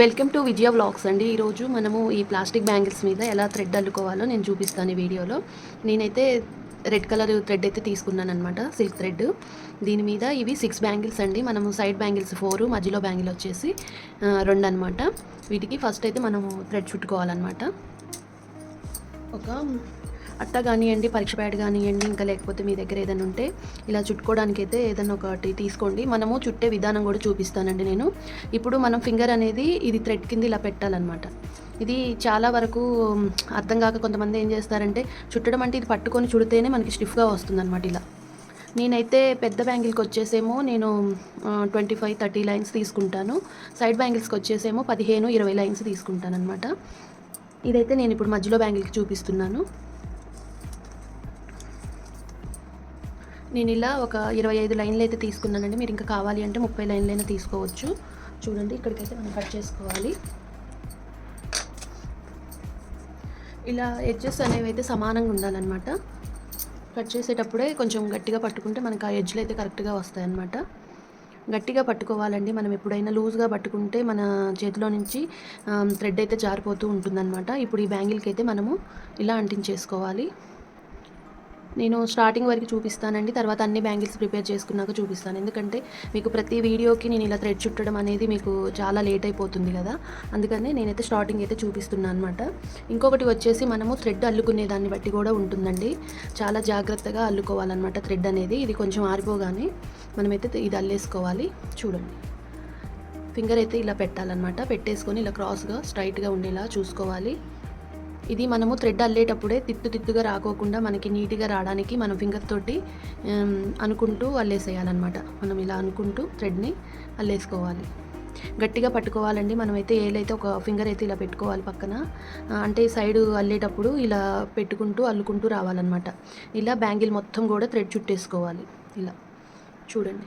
Welcome to Vijaya vlogs అండి. ఈరోజు మనము ఈ ప్లాస్టిక్ బ్యాంగిల్స్ మీద ఎలా థ్రెడ్ అల్లుకోవాలో నేను చూపిస్తాను ఈ వీడియోలో. నేనైతే రెడ్ కలర్ థ్రెడ్ అయితే తీసుకున్నాను అనమాట సిల్క్ థ్రెడ్. దీని మీద ఇవి సిక్స్ బ్యాంగిల్స్ అండి. మనము సైడ్ బ్యాంగిల్స్ ఫోర్ మధ్యలో బ్యాంగిల్ వచ్చేసి రెండు అనమాట వీటికి ఫస్ట్ అయితే మనము థ్రెడ్ చుట్టుకోవాలన్నమాట. ఒక అట్ట కానివ్వండి పరీక్ష ప్యాడ్ కానివ్వండి ఇంకా లేకపోతే మీ దగ్గర ఏదైనా ఉంటే ఇలా చుట్టుకోవడానికి అయితే ఏదైనా ఒకటి తీసుకోండి. మనము చుట్టే విధానం కూడా చూపిస్తానండి నేను. ఇప్పుడు మనం ఫింగర్ అనేది ఇది థ్రెడ్ కింద ఇలా పెట్టాలన్నమాట. ఇది చాలా వరకు అర్థం కాక కొంతమంది ఏం చేస్తారంటే చుట్టడం అంటే ఇది పట్టుకొని చుడితేనే మనకి స్టిఫ్గా వస్తుందన్నమాట ఇలా. నేనైతే పెద్ద బ్యాంగిల్కి వచ్చేసేమో నేను ట్వంటీ ఫైవ్ థర్టీ లైన్స్ తీసుకుంటాను. సైడ్ బ్యాంగిల్స్కి వచ్చేసేమో పదిహేను ఇరవై లైన్స్ తీసుకుంటాను అనమాట ఇదైతే నేను ఇప్పుడు మధ్యలో బ్యాంగిల్కి చూపిస్తున్నాను. నేను ఇలా ఒక ఇరవై ఐదు లైన్లు అయితే తీసుకున్నానండి. మీరు ఇంకా కావాలి అంటే ముప్పై లైన్లైనా తీసుకోవచ్చు. చూడండి ఇక్కడికైతే మనం కట్ చేసుకోవాలి. ఇలా ఎడ్జెస్ అనేవి అయితే సమానంగా ఉండాలన్నమాట. కట్ చేసేటప్పుడే కొంచెం గట్టిగా పట్టుకుంటే మనకు ఆ ఎడ్జ్లు అయితే కరెక్ట్గా వస్తాయన్నమాట. గట్టిగా పట్టుకోవాలండి. మనం ఎప్పుడైనా లూజ్గా పట్టుకుంటే మన చేతిలో నుంచి థ్రెడ్ అయితే జారిపోతూ ఉంటుందన్నమాట. ఇప్పుడు ఈ బ్యాంగిల్కి అయితే మనము ఇలా అంటించేసుకోవాలి. నేను స్టార్టింగ్ వరకు చూపిస్తానండి. తర్వాత అన్ని బ్యాంగిల్స్ ప్రిపేర్ చేసుకున్నాక చూపిస్తాను. ఎందుకంటే మీకు ప్రతి వీడియోకి నేను ఇలా థ్రెడ్ చుట్టడం అనేది మీకు చాలా లేట్ అయిపోతుంది కదా. అందుకనే నేనైతే స్టార్టింగ్ అయితే చూపిస్తున్నాను అనమాట ఇంకొకటి వచ్చేసి మనము థ్రెడ్ అల్లుకునే దాన్ని బట్టి కూడా ఉంటుందండి. చాలా జాగ్రత్తగా అల్లుకోవాలన్నమాట థ్రెడ్ అనేది. ఇది కొంచెం ఆరిపోగానే మనమైతే ఇది అల్లేసుకోవాలి. చూడండి. ఫింగర్ అయితే ఇలా పెట్టాలన్నమాట. పెట్టేసుకొని ఇలా క్రాస్గా స్ట్రైట్గా ఉండేలా చూసుకోవాలి. ఇది మనము థ్రెడ్ అల్లేటప్పుడే తిత్తు తిత్తుగా రాకోకుండా మనకి నీట్గా రావడానికి మనం ఫింగర్ తోటి అనుకుంటూ అల్లేసేయాలన్నమాట. మనం ఇలా అనుకుంటూ థ్రెడ్ని అల్లేసుకోవాలి. గట్టిగా పట్టుకోవాలండి. మనమైతే ఏలైతే ఒక ఫింగర్ అయితే ఇలా పెట్టుకోవాలి పక్కన. అంటే సైడ్ అల్లేటప్పుడు ఇలా పెట్టుకుంటూ అల్లుకుంటూ రావాలన్నమాట. ఇలా బ్యాంగిల్ మొత్తం కూడా థ్రెడ్ చుట్టేసుకోవాలి. ఇలా. చూడండి.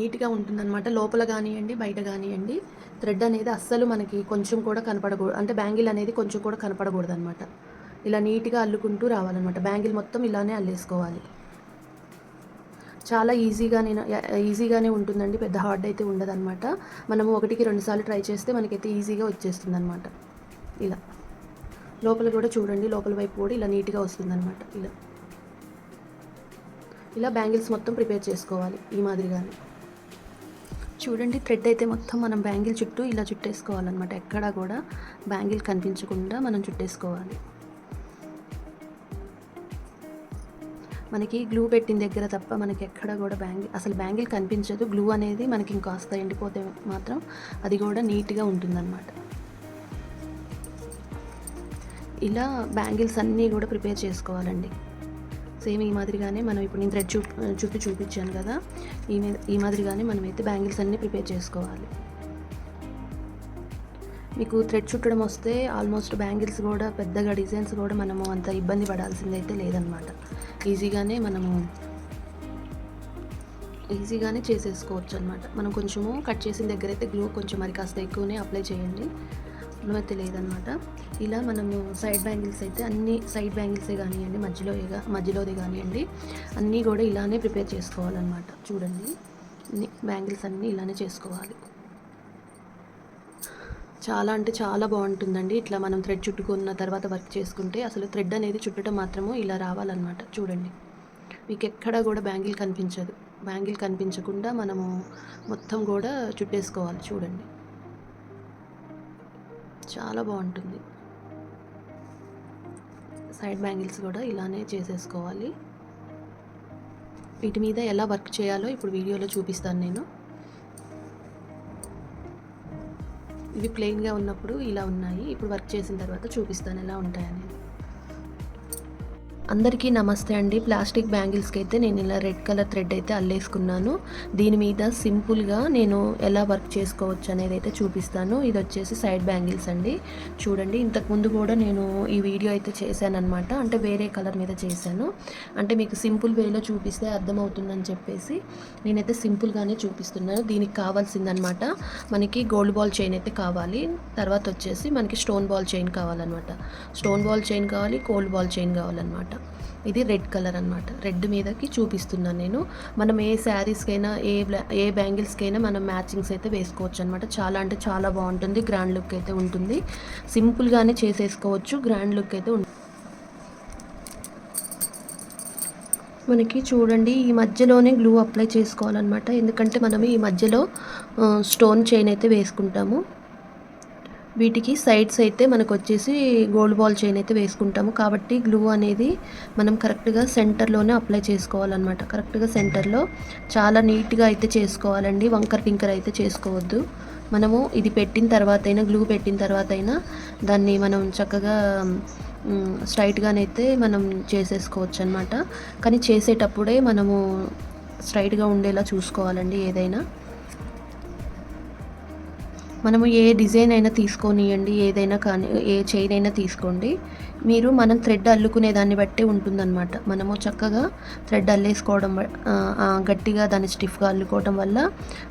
నీట్గా ఉంటుందన్నమాట. లోపల కానివ్వండి బయట కానివ్వండి థ్రెడ్ అనేది అస్సలు మనకి కొంచెం కూడా కనపడకూడదు అంటే బ్యాంగిల్ అనేది కొంచెం కూడా కనపడకూడదు అనమాట ఇలా నీట్గా అల్లుకుంటూ రావాలన్నమాట. బ్యాంగిల్ మొత్తం ఇలానే అల్లేసుకోవాలి. చాలా ఈజీగా నేను ఈజీగానే ఉంటుందండి. పెద్ద హార్డ్ అయితే ఉండదన్నమాట. మనము ఒకటికి రెండుసార్లు ట్రై చేస్తే మనకైతే ఈజీగా వచ్చేస్తుంది అనమాట ఇలా. లోపల కూడా చూడండి. లోపల వైపు కూడా ఇలా నీట్గా వస్తుందన్నమాట. ఇలా. ఇలా బ్యాంగిల్స్ మొత్తం ప్రిపేర్ చేసుకోవాలి ఈ మాదిరిగానే. చూడండి థ్రెడ్ అయితే మొత్తం మనం బ్యాంగిల్ చుట్టూ ఇలా చుట్టేసుకోవాలన్నమాట. ఎక్కడా కూడా బ్యాంగిల్ కనిపించకుండా మనం చుట్టేసుకోవాలి. మనకి గ్లూ పెట్టిన దగ్గర తప్ప మనకి ఎక్కడ కూడా బ్యాంగిల్ అసలు బ్యాంగిల్ కనిపించదు. గ్లూ అనేది మనకి ఇంకాస్త ఎండిపోతే మాత్రం అది కూడా నీట్గా ఉంటుందన్నమాట. ఇలా బ్యాంగిల్స్ అన్నీ కూడా ప్రిపేర్ చేసుకోవాలండి. సేమ్ ఈ మాదిరిగానే మనం ఇప్పుడు నేను థ్రెడ్ చూ చూపి చూపించాను కదా ఈ ఈ మాదిరిగానే మనమైతే బ్యాంగిల్స్ అన్నీ ప్రిపేర్ చేసుకోవాలి. మీకు థ్రెడ్ చుట్టడం వస్తే ఆల్మోస్ట్ బ్యాంగిల్స్ కూడా పెద్దగా డిజైన్స్ కూడా మనము అంత ఇబ్బంది పడాల్సిందైతే లేదనమాట. ఈజీగానే మనము ఈజీగానే చేసేసుకోవచ్చు అనమాట మనం కొంచెము కట్ చేసిన దగ్గర అయితే గ్లూ కొంచెం మరి కాస్త ఎక్కువనే అప్లై చేయండి. అయితే లేదనమాట ఇలా మనము సైడ్ బ్యాంగిల్స్ అయితే అన్ని సైడ్ బ్యాంగిల్సే కానివ్వండి మధ్యలో మధ్యలోది కానివ్వండి అన్నీ కూడా ఇలానే ప్రిపేర్ చేసుకోవాలన్నమాట. చూడండి. బ్యాంగిల్స్ అన్నీ ఇలానే చేసుకోవాలి. చాలా అంటే చాలా బాగుంటుందండి. ఇట్లా మనం థ్రెడ్ చుట్టుకున్న తర్వాత వర్క్ చేసుకుంటే అసలు థ్రెడ్ అనేది చుట్టడం మాత్రము ఇలా రావాలన్నమాట. చూడండి. మీకు ఎక్కడా కూడా బ్యాంగిల్ కనిపించదు. బ్యాంగిల్ కనిపించకుండా మనము మొత్తం కూడా చుట్టేసుకోవాలి. చూడండి. చాలా బాగుంటుంది. సైడ్ బ్యాంగిల్స్ కూడా ఇలానే చేసేసుకోవాలి. వీటి మీద ఎలా వర్క్ చేయాలో ఇప్పుడు వీడియోలో చూపిస్తాను నేను. ఇవి ప్లెయిన్గా ఉన్నప్పుడు ఇలా ఉన్నాయి. ఇప్పుడు వర్క్ చేసిన తర్వాత చూపిస్తాను ఎలా ఉంటాయనేది. అందరికీ నమస్తే అండి. ప్లాస్టిక్ బ్యాంగిల్స్కి అయితే నేను ఇలా రెడ్ కలర్ థ్రెడ్ అయితే అల్లేసుకున్నాను. దీని మీద సింపుల్గా నేను ఎలా వర్క్ చేసుకోవచ్చు అనేది అయితే చూపిస్తాను. ఇది వచ్చేసి సైడ్ బ్యాంగిల్స్ అండి. చూడండి ఇంతకుముందు కూడా నేను ఈ వీడియో అయితే చేశానమాట అంటే వేరే కలర్ మీద చేశాను. అంటే మీకు సింపుల్ వేలో చూపిస్తే అర్థమవుతుందని చెప్పేసి నేనైతే సింపుల్గానే చూపిస్తున్నాను. దీనికి కావాల్సిందనమాట మనకి గోల్డ్ బాల్ చైన్ అయితే కావాలి. తర్వాత వచ్చేసి మనకి స్టోన్ బాల్ చైన్ కావాలన్నమాట. స్టోన్ బాల్ చైన్ కావాలి గోల్డ్ బాల్ చైన్ కావాలన్నమాట. ఇది రెడ్ కలర్ అనమాట రెడ్ మీదకి చూపిస్తున్నాను నేను. మనం ఏ శారీస్కైనా ఏ ఏ బ్యాంగిల్స్కైనా మనం మ్యాచింగ్స్ అయితే వేసుకోవచ్చు అనమాట చాలా అంటే చాలా బాగుంటుంది. గ్రాండ్ లుక్ అయితే ఉంటుంది. సింపుల్గానే చేసేసుకోవచ్చు. గ్రాండ్ లుక్ అయితే ఉంటుంది మనకి చూడండి ఈ మధ్యలోనే గ్లూ అప్లై చేసుకోవాలన్నమాట. ఎందుకంటే మనం ఈ మధ్యలో స్టోన్ చైన్ అయితే వేసుకుంటాము. వీటికి సైడ్స్ అయితే మనకు వచ్చేసి గోల్డ్ బాల్ చైన్ అయితే వేసుకుంటాము. కాబట్టి గ్లూ అనేది మనం కరెక్ట్గా సెంటర్లోనే అప్లై చేసుకోవాలన్నమాట. కరెక్ట్గా సెంటర్లో చాలా నీట్గా అయితే చేసుకోవాలండి. వంకర్ టింకర్ అయితే చేసుకోవద్దు. మనము ఇది పెట్టిన తర్వాత అయినా గ్లూ పెట్టిన తర్వాత అయినా దాన్ని మనం చక్కగా స్ట్రైట్గానైతే మనం చేసేసుకోవచ్చు అనమాట కానీ చేసేటప్పుడే మనము స్ట్రైట్గా ఉండేలా చూసుకోవాలండి ఏదైనా. మనము ఏ డిజైన్ అయినా తీసుకొనియండి ఏదైనా కానీ ఏ చైన్ అయినా తీసుకోండి. మీరు మనం థ్రెడ్ అల్లుకునే దాన్ని బట్టి ఉంటుందన్నమాట. మనము చక్కగా థ్రెడ్ అల్లేసుకోవడం గట్టిగా దాన్ని స్టిఫ్గా అల్లుకోవడం వల్ల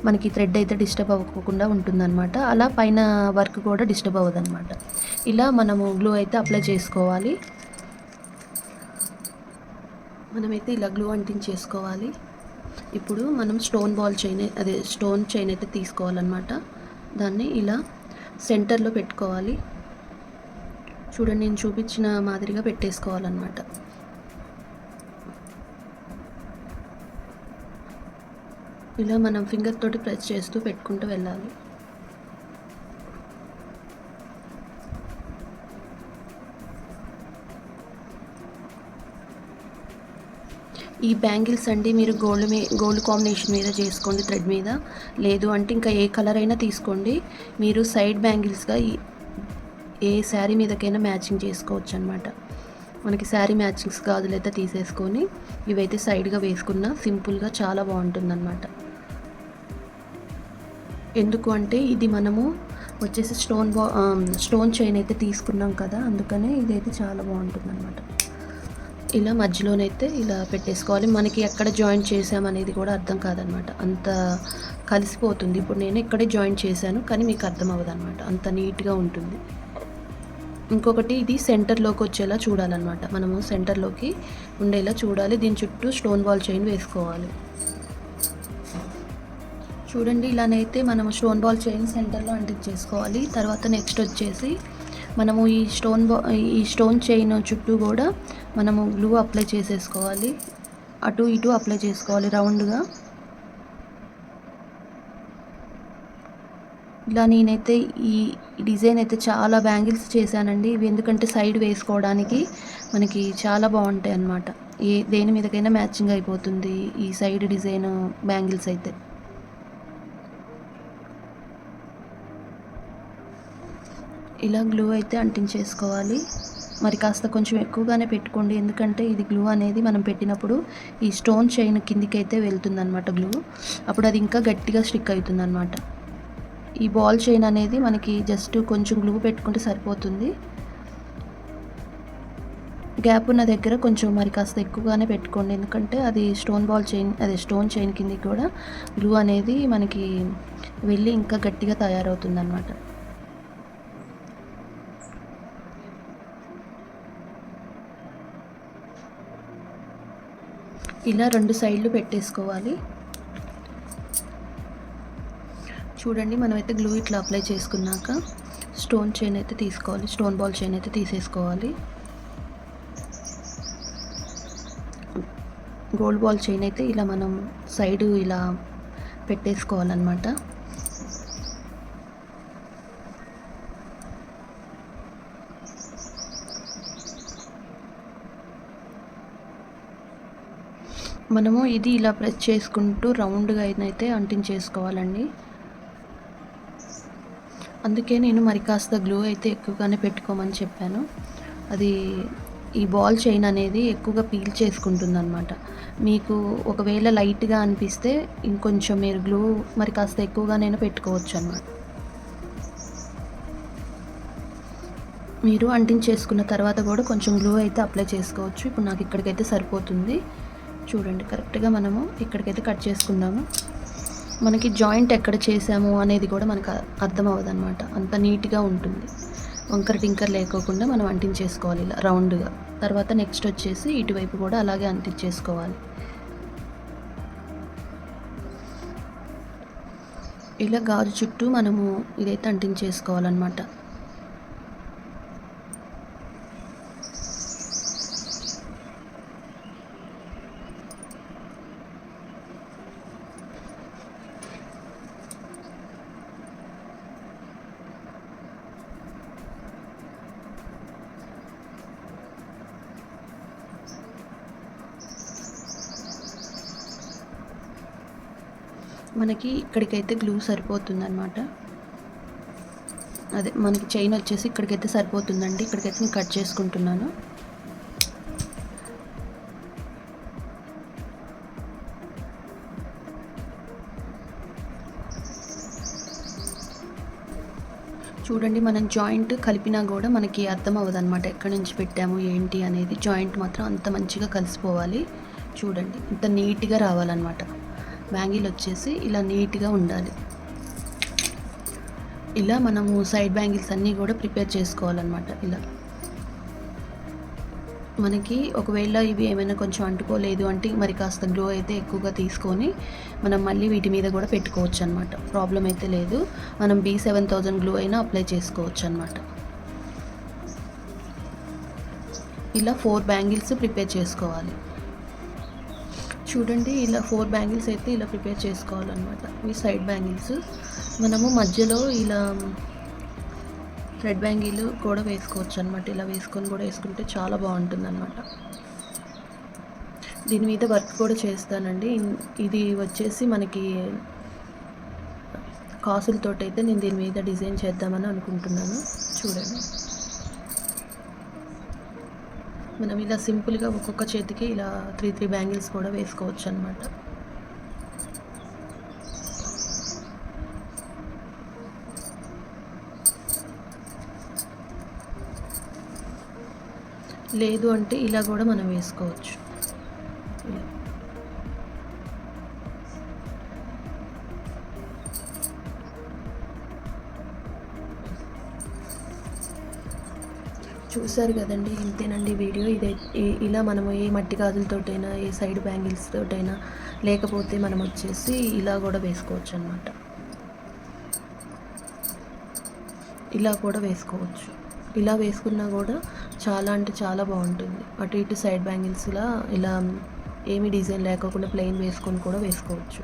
మనకి థ్రెడ్ అయితే డిస్టర్బ్ అవ్వకుండా ఉంటుందన్నమాట. అలా పైన వర్క్ కూడా డిస్టర్బ్ అవ్వదన్నమాట. ఇలా మనము గ్లూ అయితే అప్లై చేసుకోవాలి. మనమైతే ఇలా గ్లూ అంటించేసుకోవాలి. ఇప్పుడు మనం స్టోన్ బాల్ చైన్ అదే స్టోన్ చైన్ అయితే తీసుకోవాలన్నమాట. దాన్ని ఇలా సెంటర్లో పెట్టుకోవాలి. చూడండి నేను చూపించిన మాదిరిగా పెట్టేసుకోవాలన్నమాట. ఇలా మనం ఫింగర్ తోటి ప్రెస్ చేస్తూ పెట్టుకుంటూ వెళ్ళాలి. ఈ బ్యాంగిల్స్ అండి మీరు గోల్డ్ మీ గోల్డ్ కాంబినేషన్ మీద చేసుకోండి థ్రెడ్ మీద. లేదు అంటే ఇంకా ఏ కలర్ అయినా తీసుకోండి. మీరు సైడ్ బ్యాంగిల్స్గా ఏ శారీ మీదకైనా మ్యాచింగ్ చేసుకోవచ్చు అనమాట మనకి శారీ మ్యాచింగ్స్ గాజులైతే తీసేసుకొని ఇవైతే సైడ్గా వేసుకున్న సింపుల్గా చాలా బాగుంటుందన్నమాట. ఎందుకు అంటే ఇది మనము వచ్చేసి స్టోన్ బా స్టోన్ చైన్ అయితే తీసుకున్నాం కదా అందుకనే ఇదైతే చాలా బాగుంటుంది ఇలా మధ్యలోనైతే ఇలా పెట్టేసుకోవాలి. మనకి ఎక్కడ జాయిన్ చేసామనేది కూడా అర్థం కాదనమాట. అంత కలిసిపోతుంది. ఇప్పుడు నేను ఇక్కడే జాయిన్ చేశాను కానీ మీకు అర్థం అవ్వదు అనమాట అంత నీట్గా ఉంటుంది. ఇంకొకటి ఇది సెంటర్లోకి వచ్చేలా చూడాలన్నమాట మనము సెంటర్లోకి ఉండేలా చూడాలి. దీని చుట్టూ స్టోన్ బాల్ చైన్ వేసుకోవాలి. చూడండి ఇలానైతే మనము స్టోన్ బాల్ చైన్ సెంటర్లో అంటించేసుకోవాలి తర్వాత నెక్స్ట్ వచ్చేసి మనము ఈ స్టోన్ బా ఈ స్టోన్ చైన్ చుట్టూ కూడా మనము గ్లూ అప్లై చేసేసుకోవాలి. అటు ఇటు అప్లై చేసుకోవాలి రౌండ్గా. ఇలా నేనైతే ఈ డిజైన్ అయితే చాలా బ్యాంగిల్స్ చేశానండి. ఇవి ఎందుకంటే సైడ్ వేసుకోవడానికి మనకి చాలా బాగుంటాయి అన్నమాట. ఏ దేని మీదకైనా మ్యాచింగ్ అయిపోతుంది ఈ సైడ్ డిజైన్ బ్యాంగిల్స్ అయితే. ఇలా గ్లూ అయితే అంటించేసుకోవాలి. మరి కాస్త కొంచెం ఎక్కువగానే పెట్టుకోండి. ఎందుకంటే ఇది గ్లూ అనేది మనం పెట్టినప్పుడు ఈ స్టోన్ చైన్ కిందికైతే అయితే వెళ్తుందన్నమాట గ్లూ. అప్పుడు అది ఇంకా గట్టిగా స్టిక్ అవుతుందన్నమాట. ఈ బాల్ చైన్ అనేది మనకి జస్ట్ కొంచెం గ్లూ పెట్టుకుంటే సరిపోతుంది. గ్యాప్ ఉన్న దగ్గర కొంచెం మరి కాస్త ఎక్కువగానే పెట్టుకోండి. ఎందుకంటే అది స్టోన్ బాల్ చైన్ అదే స్టోన్ చైన్ కిందికి కూడా గ్లూ అనేది మనకి వెళ్ళి ఇంకా గట్టిగా తయారవుతుంది అనమాట ఇలా రెండు సైడ్లు పెట్టేసుకోవాలి. చూడండి మనమైతే గ్లూ ఇట్లా అప్లై చేసుకున్నాక స్టోన్ చైన్ అయితే తీసుకోవాలి. స్టోన్ బాల్ చైన్ అయితే తీసేసుకోవాలి. గోల్డ్ బాల్ చైన్ అయితే ఇలా మనం సైడ్ ఇలా పెట్టేసుకోవాలన్నమాట. మనము ఇది ఇలా ప్రెస్ చేసుకుంటూ రౌండ్గా అయితే అంటించేసుకోవాలండి. అందుకే నేను మరి కాస్త గ్లూ అయితే ఎక్కువగానే పెట్టుకోమని చెప్పాను. అది ఈ బాల్ చైన్ అనేది ఎక్కువగా పీల్ చేసుకుంటుందన్నమాట. మీకు ఒకవేళ లైట్గా అనిపిస్తే ఇంకొంచెం మీరు గ్లూ మరి కాస్త ఎక్కువగా నేను పెట్టుకోవచ్చు అనమాట మీరు అంటించేసుకున్న తర్వాత కూడా కొంచెం గ్లూ అయితే అప్లై చేసుకోవచ్చు. ఇప్పుడు నాకు ఇక్కడికైతే సరిపోతుంది. చూడండి కరెక్ట్గా మనము ఇక్కడికైతే కట్ చేసుకున్నాము. మనకి జాయింట్ ఎక్కడ చేసాము అనేది కూడా మనకు అర్థం అవ్వదు అనమాట అంత నీట్గా ఉంటుంది. వంకర టింకర్ లేకోకుండా మనం అంటించేసుకోవాలి ఇలా రౌండ్గా. తర్వాత నెక్స్ట్ వచ్చేసి ఇటువైపు కూడా అలాగే అంటించేసుకోవాలి. ఇలా గాజు చుట్టూ మనము ఇదైతే అంటించేసుకోవాలన్నమాట. మనకి ఇక్కడికైతే గ్లూ సరిపోతుందనమాట అదే మనకి చైన్ వచ్చేసి ఇక్కడికైతే సరిపోతుందండి. ఇక్కడికైతే నేను కట్ చేసుకుంటున్నాను. చూడండి మనం జాయింట్ కలిపినా కూడా మనకి అర్థం అవ్వదన్నమాట ఎక్కడి నుంచి పెట్టాము ఏంటి అనేది. జాయింట్ మాత్రం అంత మంచిగా కలిసిపోవాలి. చూడండి ఇంత నీట్గా రావాలన్నమాట. బ్యాంగిల్ వచ్చేసి ఇలా నీట్గా ఉండాలి. ఇలా మనము సైడ్ బ్యాంగిల్స్ అన్నీ కూడా ప్రిపేర్ చేసుకోవాలన్నమాట ఇలా. మనకి ఒకవేళ ఇవి ఏమైనా కొంచెం అంటుకోలేదు అంటే మరి కాస్త గ్లో అయితే ఎక్కువగా తీసుకొని మనం మళ్ళీ వీటి మీద కూడా పెట్టుకోవచ్చు అనమాట ప్రాబ్లం అయితే లేదు. మనం బీ సెవెన్ థౌజండ్ గ్లో అయినా అప్లై చేసుకోవచ్చు అనమాట ఇలా ఫోర్ బ్యాంగిల్స్ ప్రిపేర్ చేసుకోవాలి. చూడండి ఇలా ఫోర్ బ్యాంగిల్స్ అయితే ఇలా ప్రిపేర్ చేసుకోవాలన్నమాట. ఈ సైడ్ బ్యాంగిల్స్ మనము మధ్యలో ఇలా థ్రెడ్ బ్యాంగిల్ కూడా వేసుకోవచ్చు అనమాట ఇలా వేసుకొని కూడా వేసుకుంటే చాలా బాగుంటుంది అనమాట దీని మీద వర్క్ కూడా చేస్తానండి. ఇది వచ్చేసి మనకి కాసులతోటి అయితే నేను దీని మీద డిజైన్ చేద్దామని అనుకుంటున్నాను. చూడండి. మనం ఇలా సింపుల్గా ఒక్కొక్క చేతికి ఇలా త్రీ త్రీ బ్యాంగిల్స్ కూడా వేసుకోవచ్చు అనమాట లేదు అంటే ఇలా కూడా మనం వేసుకోవచ్చు. చూసారు కదండి ఇంతేనండి వీడియో. ఇదే ఇలా మనము ఏ మట్టి గాజులతోటైనా ఏ సైడ్ బ్యాంగిల్స్ తోటైనా లేకపోతే మనం వచ్చేసి ఇలా కూడా వేసుకోవచ్చు అనమాట ఇలా కూడా వేసుకోవచ్చు. ఇలా వేసుకున్నా కూడా చాలా అంటే చాలా బాగుంటుంది. అటు ఇటు సైడ్ బ్యాంగిల్స్లా ఇలా ఏమి డిజైన్ లేకోకుండా ప్లెయిన్ వేసుకొని కూడా వేసుకోవచ్చు.